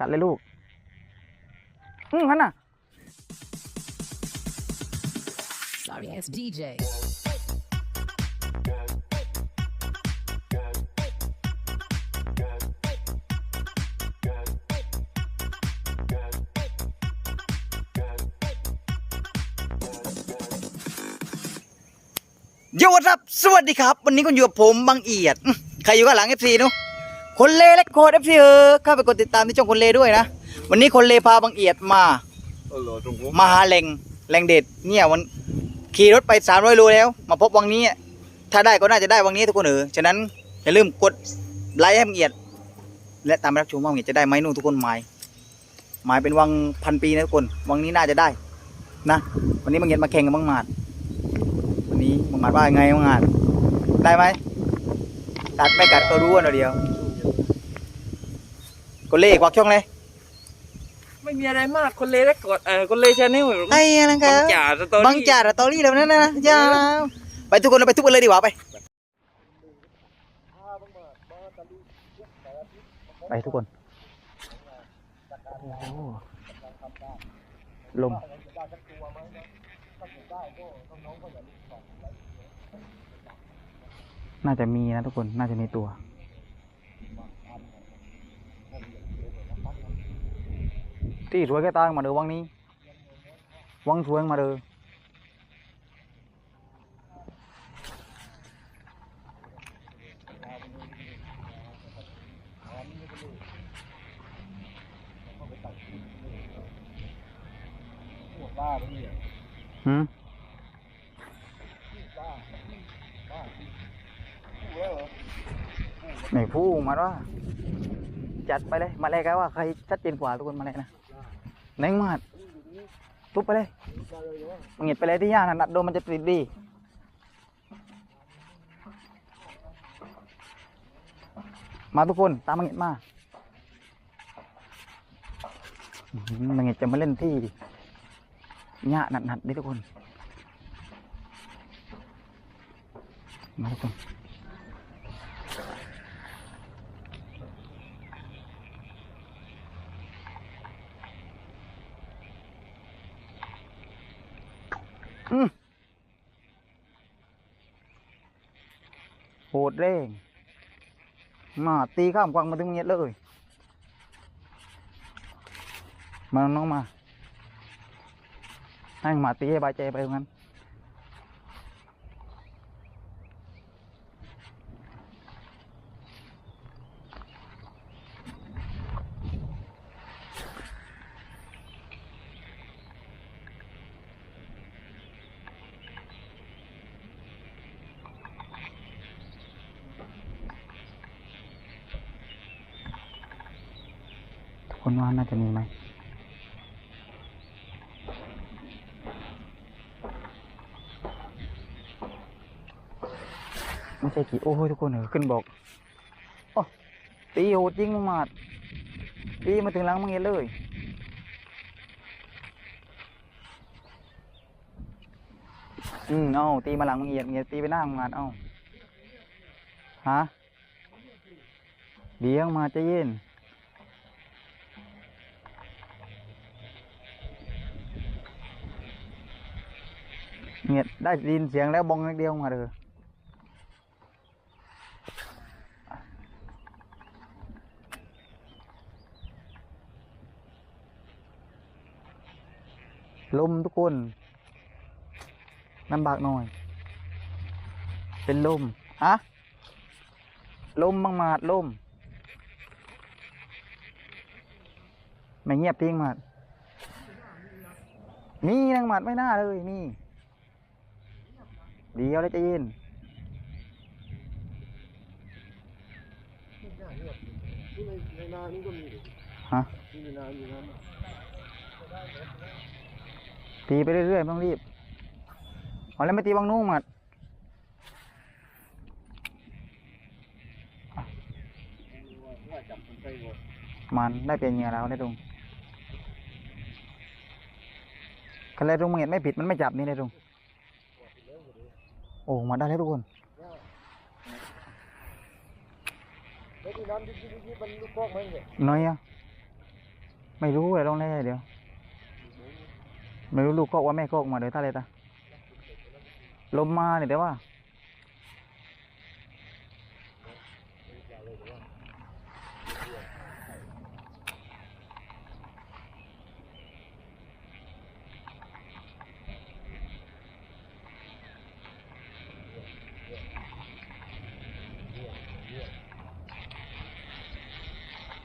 ตัดเลยลูก อืมงั้นน่ะ Sorry ass DJ. โยวัครับ สวัสดีครับ วันนี้คุณอยู่กับผมบางเอียดอื้อใครอยู่ข้างหลัง FC นุ คนเลเล็กโคด FC เออเข้าไปกดติดตามที่ช่องคนเลด้วยนะ วันนี้คนเลพาบางเอียดมามาหาแหล่งแหล่งเด็ดเนี่ยวันขี่รถไป 300โลแล้ว มาพบวังนี้ ถ้าได้ก็น่าจะได้วังนี้ทุกคนเออฉะนั้นอย่าลืมกดไลค์ให้บางเอียด และตามไปรับชมว่าบางเอียดจะได้ไหมนู่นทุกคนหมายหมายเป็นวังพันปีนะทุกคนวังนี้น่าจะได้นะ วันนี้บางเอียดมาแข่งกับบางหมาดวันนี้บางหมาดว่ายังไงบางหมาดได้ไหมตัดไม่กัดก็รู้กันเดียว กดเลขวักช่องเลยไม่มีอะไรมากคนเลยได้กดเออคนเลยชาแนลไอ้อะไรครับบางจ่าสตอรี่บางจ่าสตอรี่แล้วนั่นนะอย่าไปทุกคนเราไปทุกคนเลยดีกว่าไป ไปทุกคนโอ้โหลมน่าจะมีนะทุกคนน่าจะมีตัว ที่สวยแค่ตางมาเด้อวังนี้ วังสวยมาเด้อหืมไม่พูดมาว่าจัดไปเลย มาเลยกันว่าใครชัดเจนกว่าทุกคนมาเลยนะ เน่งมาดทุบไปเลยมึงเห็ดไปเลยที่ย่านะดัดโดนมันจะติดดีมาทุกคนตามมังเห็ดมามังเห็ดจะมาเล่นที่หญ้าหนัดๆนี่ทุกคน มาทุกคนอืม โหดเร่งมาตีข้ามกวางมาถึงเงี้ยเลย มาน้องมา ให้หมาตีให้บายใจไปงั้น จะมีไหมไม่ใช่กี่โอ้ยทุกคนเหรอขึ้นบอกโอ้ตีโหดจริงมึงมาดตีมาถึงหลังมึงเห็นเลยอืมเอาตีมาหลังมึงเหยียดมึงเหยียดตีไปหน้ามึงมาดเอาฮะเดี๋ยวมาจะเย็น เงียดได้ยินเสียงแล้วบองนิดเดียวมาเลยลมทุกคนลำบากหน่อย เป็นลมฮะลมบางมาดลมไม่เงียบทิ้งมาดมีนางหมัดไม่น่าเลยมี เดี๋ยวได้จะย็นฮะตีไปเรื่อยๆต้องรีบเอาแล้วไม่ตีบางนุ่งหมัดว่าจับมันได้เป็นเหงื่อแล้วได้ตรงคันเลยตรงมึงเห็นไม่ผิดมันไม่จับนี่ได้ตรง โอ้มาได้แล้วทุกคนน้อยอะไม่รู้เลยลองแน่เดี๋ยว ไม่รู้ลูกก็ว่าแม่ก็ออกมาเดี๋ยวท่าเลยตาลมมาเนี่ยแต่ว่า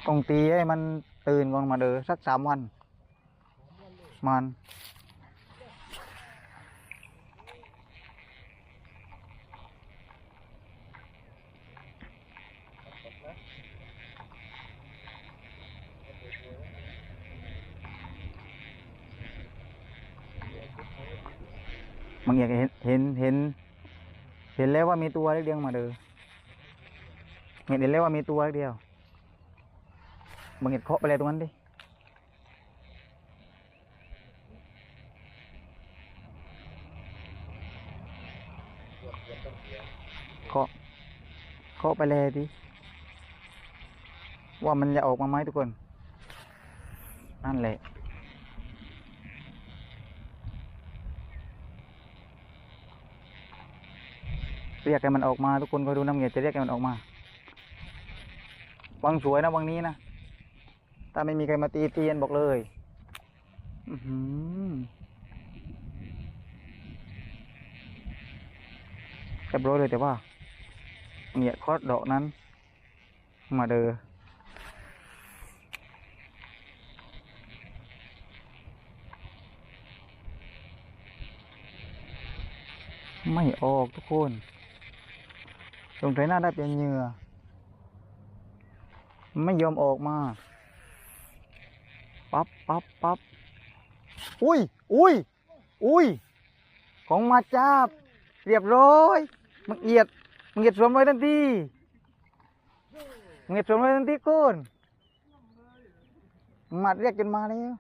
ต้องตีให้มันตื่นก่อนมาเด้อสักสามวัน มัน บางอย่างเห็นเห็นเห็น เห็นแล้วว่ามีตัวเล็กเดียวมาเด้อเห็นแล้วว่ามีตัวเล็กเดียว บางเห็ดเคาะไปเลยตรงนั้นดิเคาะเคาะไปเลยดิว่ามันจะออกมาไหมทุกคน นั่นแหละเรียกให้มันออกมาทุกคนคอยดูน้ำเหงียดจะเรียกให้มันออกมา วังสวยนะวังนี้นะ ถ้าไม่มีใครมาตีเตียนบอกเลยอือหือเรียบร้อยเลยแต่ว่าเหงียคอดดอกนั้น มาเดอไม่ออกทุกคนสงสัยหน้าได้เป็นเหงื่อ ไม่ยอมออกมา ปั๊บปั๊บปั๊บอุ้ยอุ้ยอุ้ยของมาจับเรียบร้อยมึงเอียดมึงเอียดสวมไว้ทันทีมึงเอียดสวมไว้ทันทีก้นมึงมาเรียกจนมาแล้ว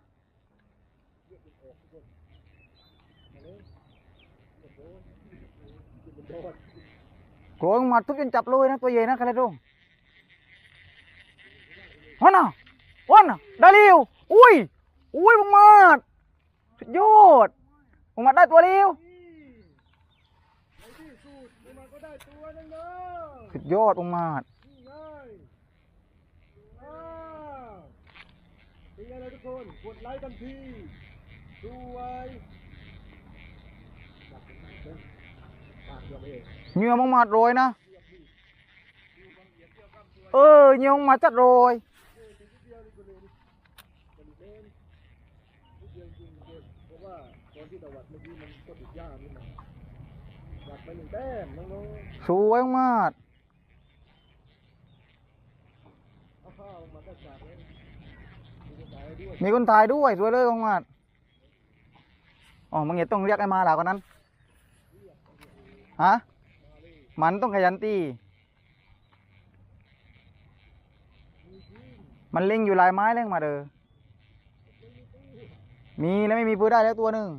โกงมาทุบจนจับเลยนะตัวใหญ่นะใครรู้วันน่ะวันน่ะได้เร็ว อุ้ย อุ้ยมึงมาดสุดยอดมึงมาได้ตัวเร็วสุดมันก็ได้ตัวนึงนะสุดยอดมึงมาดตีอ้าวเป็นไงล่ะทุกคน กดไลค์กันทีดูไว้เถอะปากเดียเองเหงื่อมึงมาดโรยนะ เออเงือมึงมาดจัดโรย นิด เดียวจริงๆเลยเพราะว่าตอนที่ตะวัดเมื่อกี้มันก็ติดยากนิดหน่อยวัดไปหนึ่งแต้มน้องสวยมึงมาดๆเอาข้าวมาก็จัดเลยมีกระต่ายด้วยมีคนถ่ายด้วยสวยเลยมึงมาดอ๋อมึงอย่าต้องเรียกไอ้มาหล่ะคนนั้นฮะมันต้องขยันตีมันเล็งอยู่หลายไม้เล็งมาเด้อ มีแล้วไม่มีปืนได้แล้วตัวหนึ่ง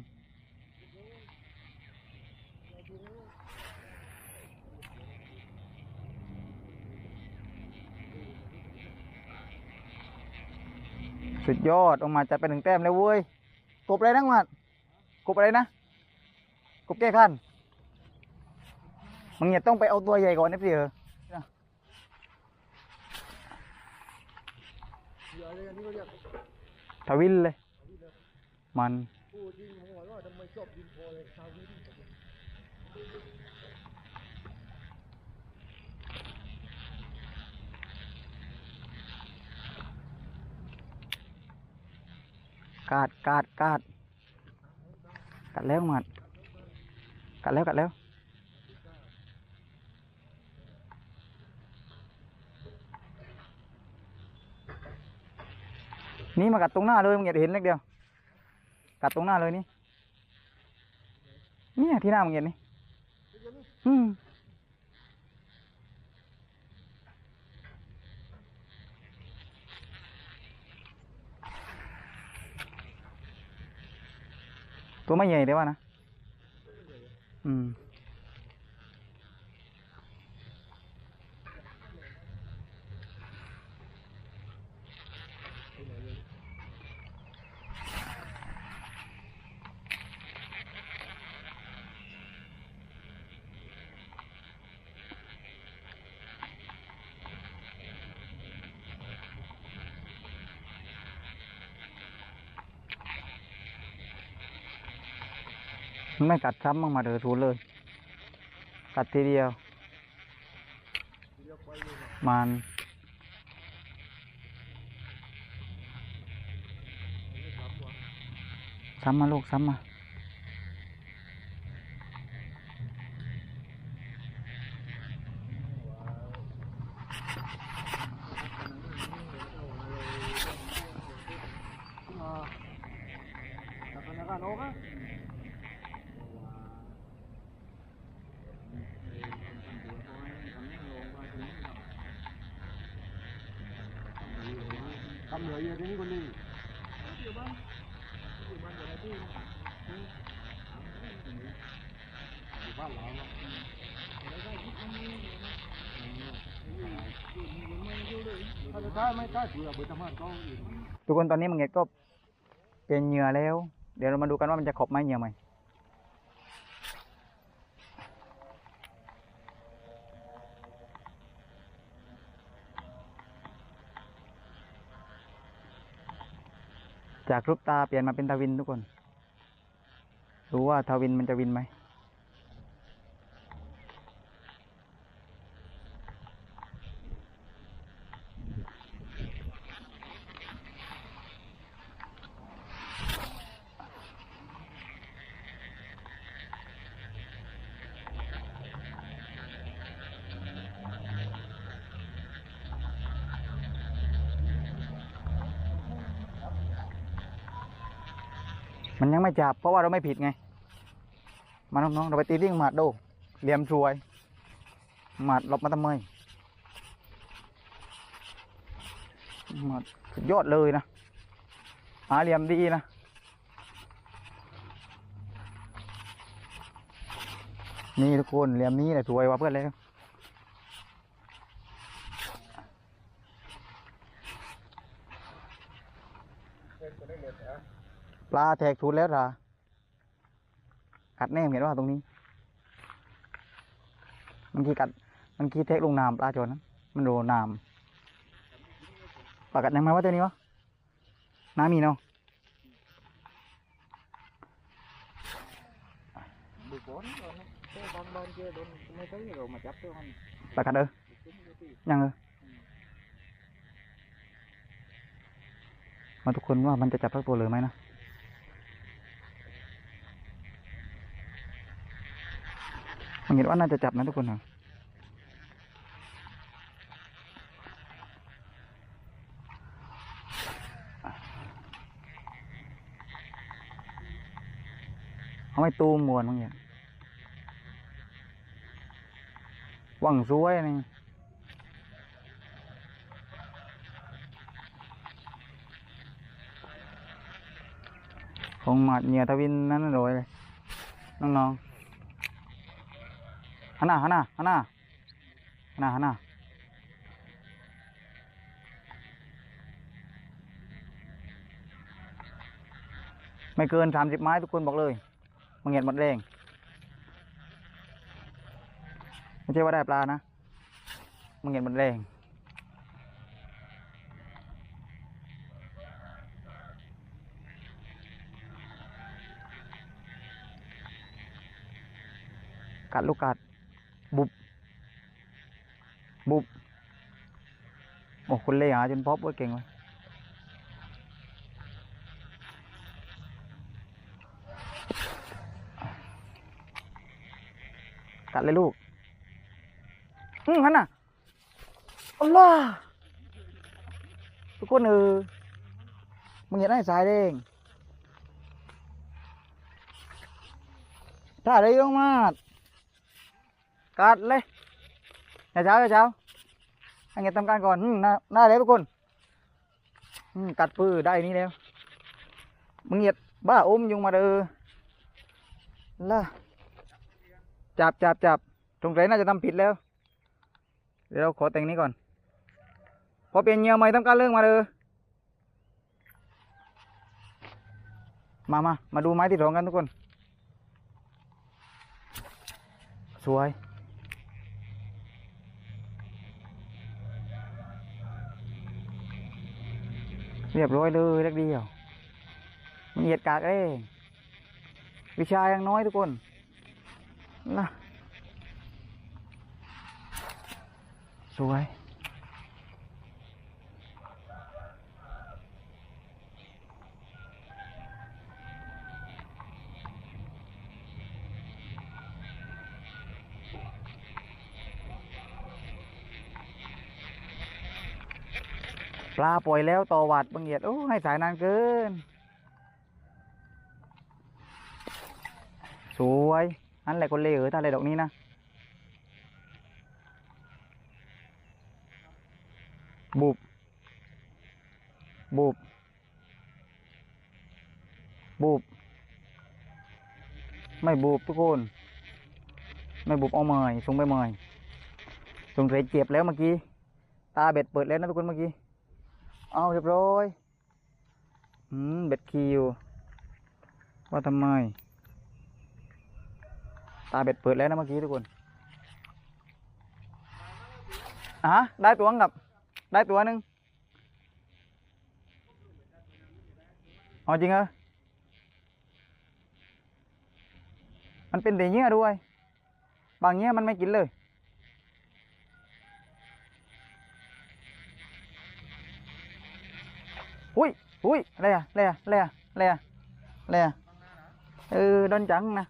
สุดยอดออกมาจัดไปหนึ่งแต้มแล้วเว้ย กบอะไรนักหมัดกบอะไรนะ กบแก้ขั้นมึงเนี่ยต้องไปเอาตัวใหญ่ก่อนนะพี่เออเหยื่ออะไรกันที่เขาเรียกทวินเลย มันพูดจริงผมบอกว่าดกาดกาดกัดแล้วมัดกัดแล้วกัดแล้วนี่มากัดตรงหน้าเลยมึงอย่าเห็นเล็กเดียว กัดตรงหน้าเลยนี่เนี่ยที่หน้ามึงเห็นนี่อืมตัวไม่ใหญ่เดี๋ยวว่านะ อืม มัน ไม่กัดซ้ำบ้างมาเดือดทูนเลยกัดทีเดียว มันซ้ำมาลูกซ้ำมา Lakan-lakan, okay? Cầm ทุกคนตอนนี้มังเง็ดก็เป็นเหยื่อแล้ว เดี๋ยวเรามาดูกันว่ามันจะขบไหมเหยื่อไหมจากรูปตาเปลี่ยนมาเป็นทวินทุกคน รู้ว่าทวินมันจะวินไหม มันยังไม่จับเพราะว่าเราไม่ผิดไง มาน้องๆเราไปตีวิ่งหมัดดูเหลี่ยมสวย หมัดลบมาทำไมหมัดสุดยอดเลยนะหาเหลี่ยมดีนะนี่ทุกคนเหลี่ยมนี้แหละสวยว่าเพื่อนเลย ปลาแทกทุนแล้วเหรอกัดแน่เห็นว่าตรงนี้ มันขี้กัด มันขี้เทกลงน้ำปลาจนนั้นมันโดนน้ำปลากัดยังไงวะตัวนี้วะน้ำมีเนาะปลากัดเออยังเออมาทุกคนว่ามันจะจับสักตัวเลยไหมนะ มันเห็นว่าน่าจะจับนะทุกคนนะเขาไม่ตูมมวนมั้งเนี่ยหวังซวยนี่คงหมัดเหนียทวินนั่นโดยเลยน้องๆ ฮันน่าฮันน่าฮันน่าฮันน่าฮันน่าไม่เกินสามสิบไม้ทุกคนบอกเลยมังเงียดหมดแรงไม่ใช่ว่าได้ปลานะมังเงียดหมดแรงกัดลูกกัด บุบ บุบ โอ้คุณเล่หาจนพบว่าเก่งเลยกัดเลยลูก อืมฮันน่ะอัลลอฮ์ทุกคนเออมึงเห็นไอ้สายเด้งถ้าได้ยงมาด กัดเลยอย่าเช้าอย่าเช้าให้เงียบทำการก่อนน่าน่าเลยทุกคนกัดปื้อได้นี่แล้วมึงเงียบบ้าอมยุงมาเด้อล่ะจับจับจับตรงไหนน่าจะทำผิดแล้ว เดี๋ยวเราขอแต่งนี้ก่อน พอเปลี่ยนเหยื่อใหม่ทำการเรื่องมาเลยมามามาดูไม้ที่สองกันทุกคน สวย เรียบร้อยเลยเล็กเดียว มันเหยียดกากเองวิชายังน้อยทุกคนนะสวยาปล่อยแล้วต่อวัดบางเอียดโอ้ให้สายนานเกิน สวยอันแหละคนเลเออถ้าอะไรดอกนี้นะบุบบุบบุบไม่บุบทุกคน ไม่บุบเอาเมยส่งไปเมยส่งเสร็จเจ็บแล้วเมื่อกี้ ตาเบ็ดเปิดแล้วนะทุกคนเมื่อกี้ เอาเรียบร้อย อืมเบ็ดคิวว่าทำไม ตาเบ็ดเปิดแล้วนะเมื่อกี้ทุกคนอะได้ตัวงับ ได้ตัวหนึ่งเอาจริงเหรอมันเป็นแต่เงี้ยด้วย บางเงี้ยมันไม่กินเลย อุ้ยอะไรอะอะไรอะอะไรอะอะไรอะอะไรอะเออโดนจังนะ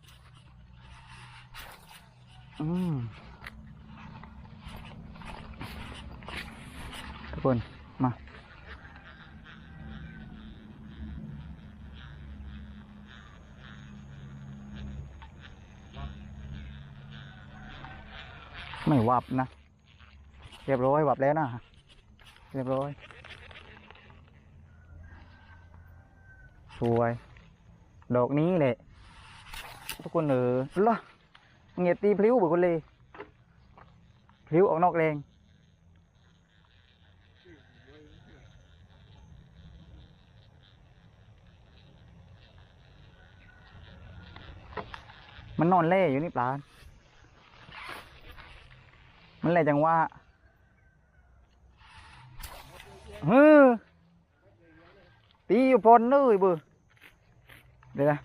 อืมทุกคนมาไม่วับนะ เรียบร้อยวับแล้วนะ เรียบร้อย สวย ดอกนี้แหละ ทุกคนเออล่ะเงียตีพลิ้วบุคนเลยพลิ้วออกนอกแรงมันนอนเล่อยู่นี่ปลา มันแหละจังว่าเฮ้อ ตีอยู่พนเลยเบือเดี๋ยวนะ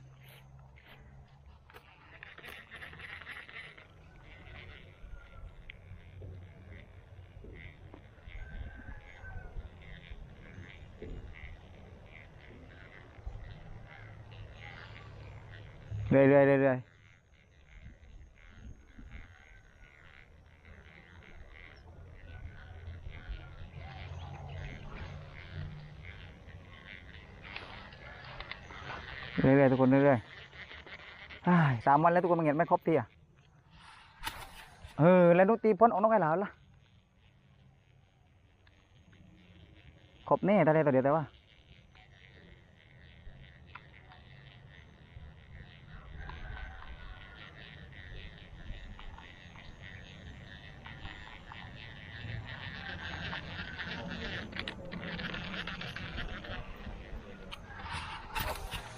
เรื่อยเรื่อยเรื่อยเรื่อยๆทุกคนเรื่อยๆสามวันแล้วทุกคนมันเห็นไม่ครบทีอะเออแล้วนุตีพ้นออกนอกไอ้หลาวล่ะครบแน่แต่ได้ตัวเดียวแต่ว่า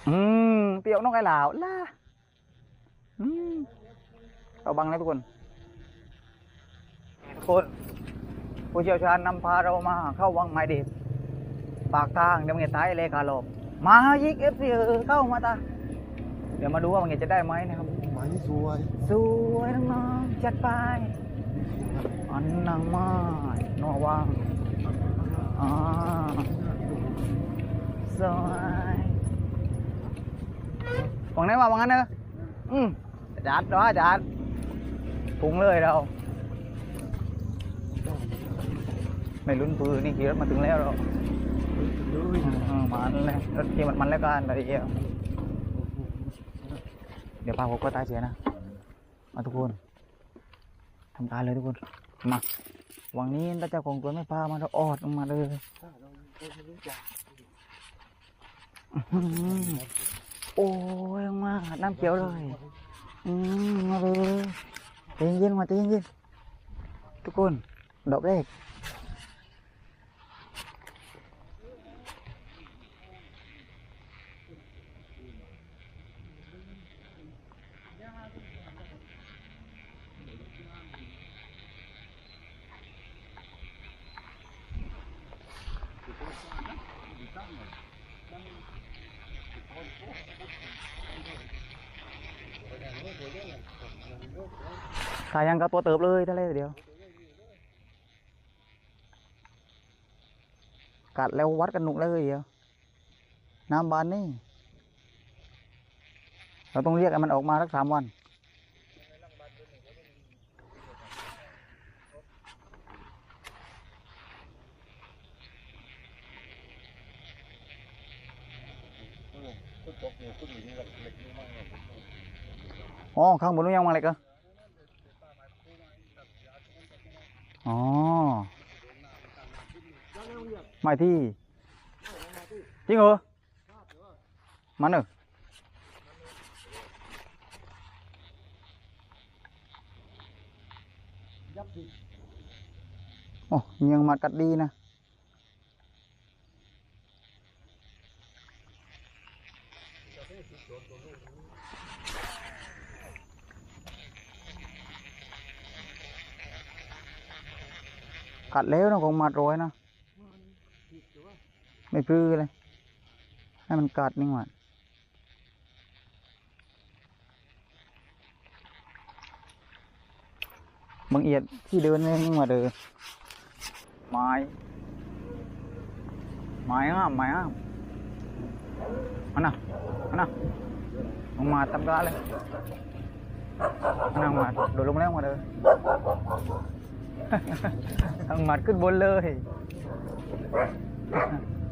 อืม เปรี้ยวนกไอ้หลาวล่ะอืมเอาบังนะทุกคนทุกคนผู้เชี่ยวชาญนำพาเรามาเข้าวังไม้เด็ดปากทางเดี๋ยวมันจะตายเลยคาหลบมายิกเอฟซีเออเข้ามาตาเดี๋ยวมาดูว่ามันจะได้ไหมนะครับหมายสวยสวยน้องๆจัดไปอันนางไม้นอวังอ่าสวย ฝั่งไหนมาฝั่งนั้นเนอะอืมจัดเนาะจัดพุงเลยเรา ไม่ลุ้นปืนนี่ขี่รถมาถึงแล้วเราอืมมันเลยรถขี่มันมันแล้วกันอะไรเงี้ยเดี๋ยวป้าผมก็ตายเสียนะมาทุกคนทำการเลยทุกคนมาวังนี้ถ้าเจ้าของตัวไม่พามาเราออดมาเลย อื้อหือโอ้ยลงมาน้ำเขีย งกับตัวเติบเลยทะเลเดียว กัดแล้ววัดกันหนุกเลยเดียวน้ำบานนี่เราต้องเรียกให้มันออกมาสักสามวันอ๋อข้างบนนู้นยังมาอะไรกันอ๋อ ไม่ที่ จริงเหรอ มันเหรอโอ้ยังมากัดดีนะกัดแล้วนะคงมาโรยนะ ไม่ปลื้อเลย ให้มันกัดนิ่งหว่ะบางเอียดที่เดินไม่นิ่งมาเดินไม้ไม้งามไม้งามอันน่ะอันน่ะลงมาตำกาเลยอันนั่งมาโดดลงแล้วมาเดินทั้งหมัดขึ้นบนเลย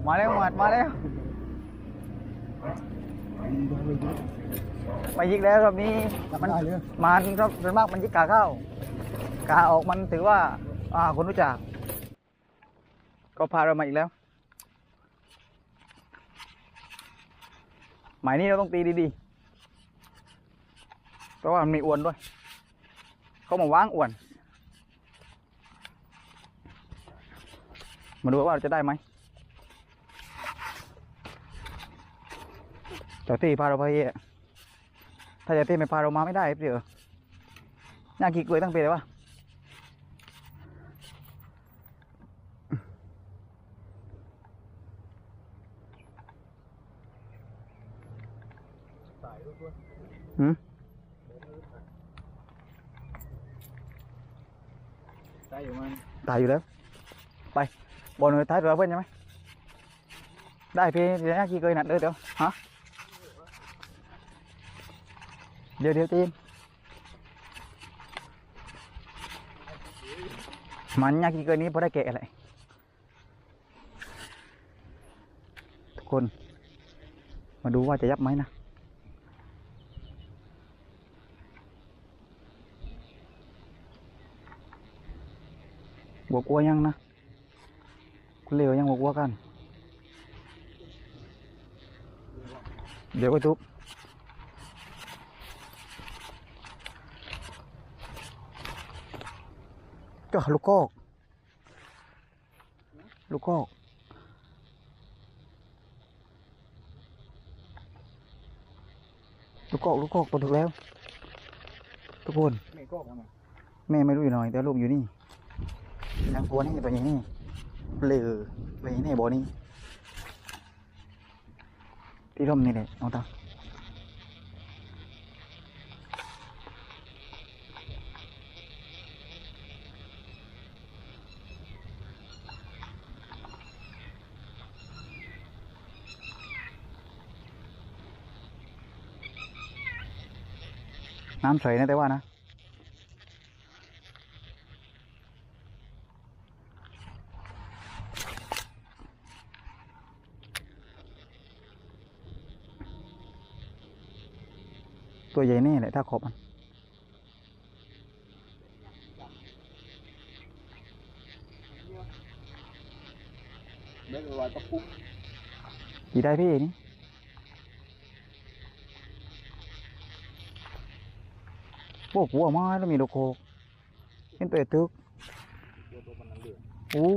มาแล้วหมัดมาแล้วไปยิกแล้วรอบนี้มันมันรอบส่วนมากมันยิกกาเข้ากาออกมันถือว่า อ่าคนรู้จัก ก็พาเรามาอีกแล้ว หมายนี้เราต้องตีดีๆ เพราะว่ามันมีอวนด้วย เขามาว้างอวน มาดูว่าเราจะได้ไหม เจ้าที่พาเราไปอะถ้าเจ้าที่ไม่พาเรามาไม่ได้เปล่าน่าขี้เกลือตั้งปีเลยวะหืมตายอยู่มันตายอยู่แล้ว ไปบอลหน่อยท้ายเราเพื่อนใช่ไหมได้พี่เดี๋ยวนะกี่เคยหนัดเลยเดี๋ยวฮะ เดี๋ยวเดี๋ยวตีนมันยากกี่เคยนี้พอได้แกะอะไรทุกคน มาดูว่าจะยับไหมนะบวกวัวยังนะคุณเลวยังบวกวัวกัน เดี๋ยวไปทุบ ก็ลูกกอกลูกกอกลูกกอกลูกกอกตัวถูกแล้ว ทุกคนไม่ก็แม่ไม่รู้อยู่หน่อย แต่ลูกอยู่นี่ยังกลัวนี่ตัวนี้นี่เลือไปนี่บ่อนี้ที่ร่มนี่แหละเอาตา น้ำใสนะแต่ว่านะตัวใหญ่แน่แหละถ้าขอบมันไม่เป็นไรตะปุ๊บกี่ได้พี่นี่ พวกหัวไม้แล้วมีลูกโคกเห็นตัวตึกอโอ้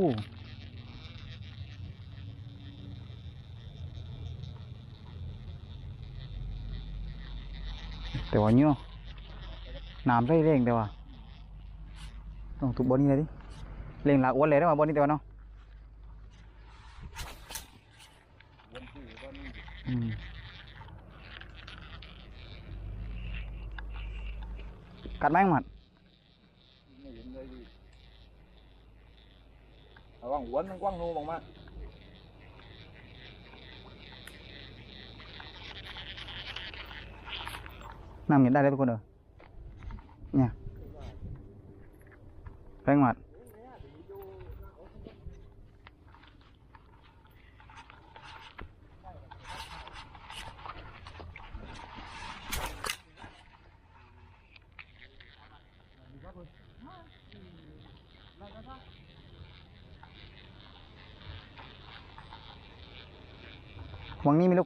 แต่ว่าเนาะน้ำใส่เร่งแต่ว่าต้องทุบบอลนี่เลยดิเร่งหลักอ้วนเลยได้มบอลนี่แต่ว่าเนาะ วนที่ก็นี่ อืม กัดไหมหมัดไม่เห็นเลยดิระวังหัวมัน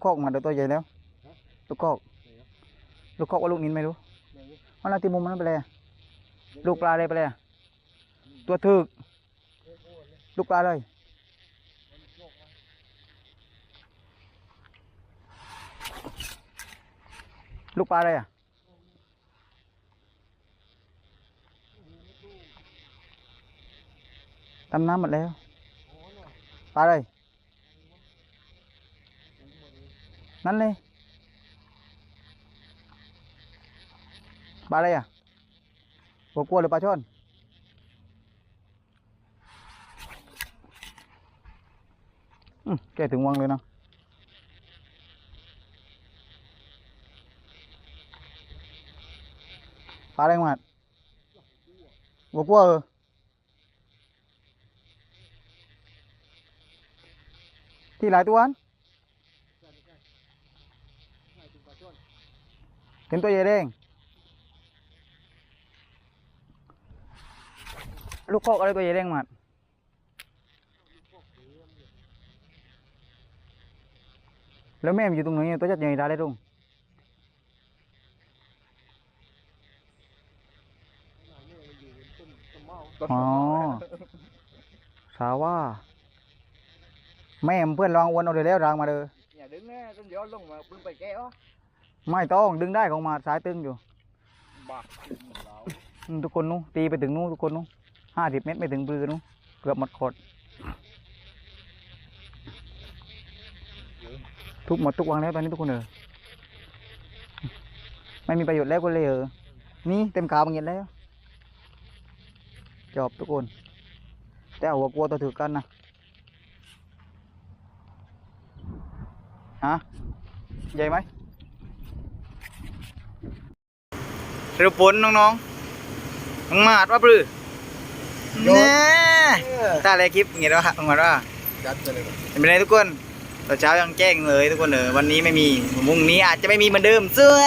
กว้างโนบังมาน้ำเห็นได้เลยทุกคออเนี่ยแป้งหมัดวังนี้มีลูกคอกมาเดี๋ยวตัวใหญ่แล้ว ลูกคอก ลูกคอกว่าลูกนินไม่รู้มันเอาตีมุมมันไปเลยลูกปลาเลยไปเลยตัวถึก ลูกปลาเลยลูกปลาเลยอะตำน้ำหมดแล้ว ปลาเลย นั่นเลยปลาอะไรอะหัวกลัวหรือปลาช่ อน อืมแกถึงวังเลยนะปลาอะไรมาหัวกลัวเออที่หลายตัวอันเห็นตัวใหญ่แดง ลูกคอกอะไรตัวใหญ่แดงมาแล้วแม่มันอยู่ตรงไหนตัวจัดใหญ่ได้เลยลุงอ๋อสาว่า แม่มันเพื่อนลองวนเอาเดี๋ยวแล้วรางมาเลย อย่าดึงนะจนเดี๋ยวลงมาปึ้งไปแก้ว ไม่ต้องดึงได้ของมาสายตึงอยู่บักอืมทุกคนนู้นตีไปถึงนู้นทุกคนนู้นห้าสิบเมตรไม่ถึงปลือนู้นเกือบหมดขดทุบหมดทุกวังแล้วตอนนี้ทุกคนเออไม่มีประโยชน์แล้วก็เลยเออนี่เต็มขาบางเงี้ยแล้ว จบทุกคน แต่เอาหัวกลัวตัวถือกันนะฮะใหญ่ไหม สรุปผลน้องๆน้องหมาดว่าปรือเน่ตาอะไรคลิปอย่างเงี้ยว่าน้องหมาดว่าจัดไปเลยเป็นไงทุกคนตอนเช้ายังแจ้งเลยทุกคนเออวันนี้ไม่มีพรุ่งนี้อาจจะไม่มีเหมือนเดิมซึ่ง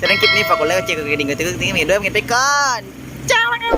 จะนั้นคลิปนี้ฝากกดไลค์กดแชร์กดกระดิ่งกดติ๊กติ๊กติ๊กเหมือนเดิมกันไปก่อนจ้าแล้วครับ